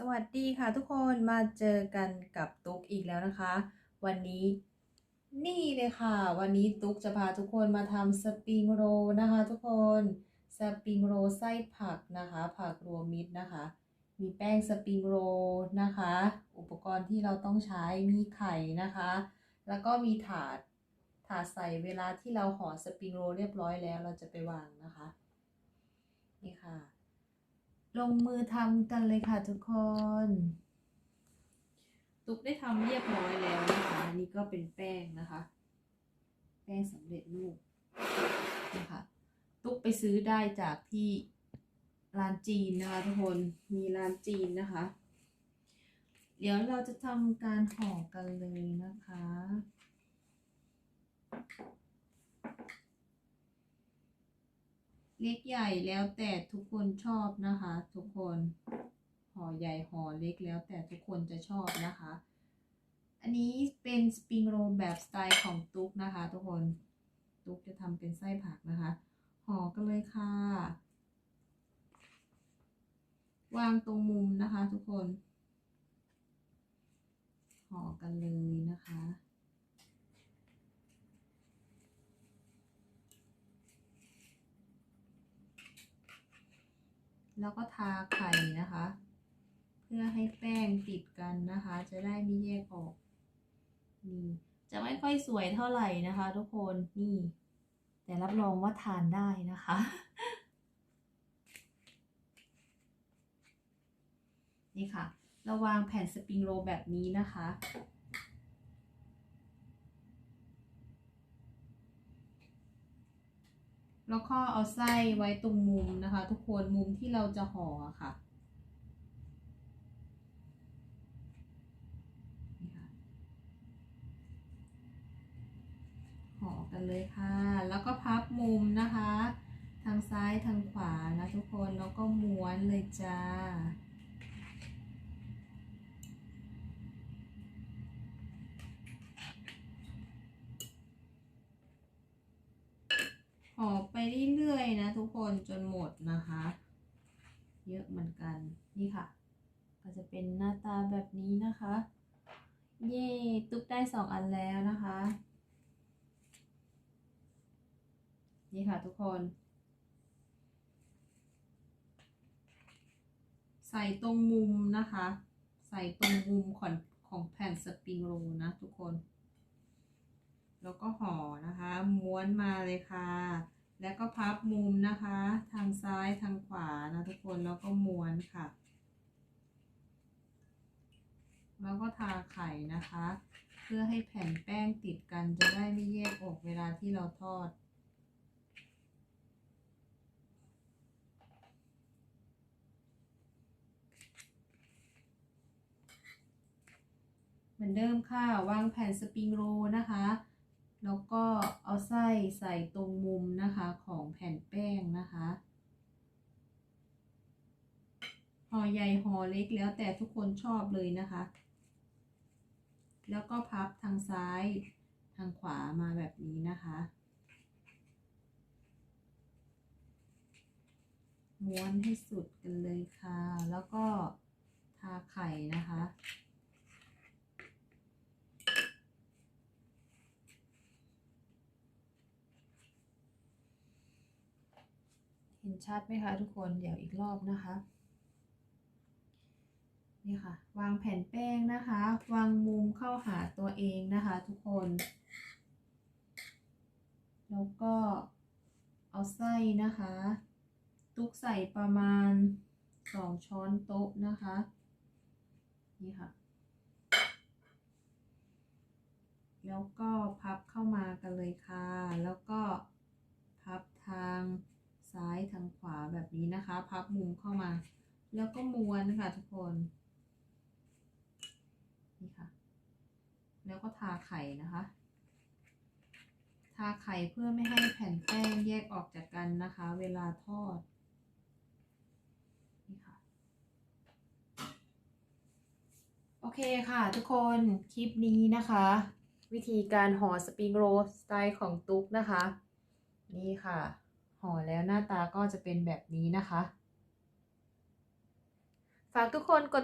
สวัสดีค่ะทุกคนมาเจอกันกับตุ๊กอีกแล้วนะคะ วันนี้นี่เลยค่ะ วันนี้ตุ๊กจะพาทุกคนมาทำสปริงโรนะคะ ทุกคนสปริงโรไส้ผักนะคะ ผักรวมมิตรนะคะ มีแป้งสปริงโรนะคะ อุปกรณ์ที่เราต้องใช้มีไข่นะคะ แล้วก็มีถาดถาดใส่เวลาที่เราห่อสปริงโรเรียบร้อยแล้วเราจะไปวางนะคะ นี่ค่ะ ลงมือทำกันเลยค่ะทุกคน ตุกได้ทำเรียบร้อยแล้วนะคะอันนี่ก็เป็นแป้งนะคะ แป้งสำเร็จรูปนะคะตุกไปซื้อได้จากที่ร้านจีนนะคะทุกคนมีร้านจีนนะคะ เดี๋ยวเราจะทำการห่อกันเลยนะคะ เล็กใหญ่แล้วแต่ทุกคนชอบนะคะ ทุกคนห่อใหญ่ห่อเล็กแล้วแต่ทุกคนจะชอบนะคะ อันนี้เป็นสปริงโรลแบบสไตล์ของตุ๊กนะคะ ทุกคนตุ๊กจะทำเป็นไส้ผักนะคะห่อกันเลยค่ะ วางตรงมุมนะคะ ทุกคนห่อกันเลยนะคะ แล้วก็ทาไข่นะคะ เพื่อให้แป้งติดกันนะคะ จะได้ไม่แยกออกนี่จะไม่ค่อยสวยเท่าไหร่นะคะ ทุกคนนี่ แต่รับรองว่าทานได้นะคะ นี่ค่ะเราวางแผ่นสปริงโรลแบบนี้นะคะ แล้วก็เอาไส้ไว้ตรงมุมนะคะ ทุกคนมุมที่เราจะห่อค่ะห่อกันเลยค่ะ แล้วก็พับมุมนะคะ ทางซ้ายทางขวานะทุกคนแล้วก็ม้วนเลยจ้า ห่อไป เรื่อยๆนะทุกคนจนหมดนะคะ เยอะเหมือนกันนี่ค่ะ ก็จะเป็นหน้าตาแบบนี้นะคะ เย่ตุ๊กได้สองอันแล้วนะคะ นี่ค่ะทุกคน ใส่ตรงมุมนะคะ ใส่ตรงมุมของของแผ่นสปริงโรนะทุกคนแล้วก็ห่อนะคะ ม้วนมาเลยค่ะ แล้วก็พับมุมนะคะ ทางซ้ายทางขวานะทุกคนแล้วก็ม้วนค่ะ แล้วก็ทาไข่นะคะ เพื่อให้แผ่นแป้งติดกันจะได้ไม่แยกออกเวลาที่เราทอดเหมือนเดิมค่ะ วางแผ่นสปริงโรลนะคะ แล้วก็เอาไส้ใส่ตรงมุมนะคะของแผ่นแป้งนะคะห่อใหญ่ห่อเล็กแล้วแต่ทุกคนชอบเลยนะคะ แล้วก็พับทางซ้ายทางขวามาแบบนี้นะคะ ม้วนให้สุดกันเลยค่ะ แล้วก็ทาไข่นะคะ เห็นชัดไหมคะทุกคนเดี๋ยวอีกรอบนะคะนี่ค่ะ วางแผ่นแป้งนะคะ วางมุมเข้าหาตัวเองนะคะ ทุกคน แล้วก็เอาไส้นะคะ ตุกใส่ประมาณสองช้อนโต๊ะนะคะ นี่ค่ะ แล้วก็พับเข้ามากันเลยค่ะ แล้วก็พับทางซ้ายทางขวาแบบ นี้นะคะ พับมุมเข้ามา แล้วก็ม้วนค่ะทุกคน นี่ค่ะ แล้วก็ทาไข่นะคะ ทาไข่เพื่อไม่ให้แผ่นแป้งแยกออกจากกันนะคะ เวลาทอด นี่ค่ะ โอเคค่ะทุกคน คลิปนี้นะคะ วิธีการห่อสปริงโรสไตล์ของตุ๊กนะคะ นี่ค่ะ ห่อแล้วหน้าตาก็จะเป็นแบบนี้นะคะ ฝากทุกคนกด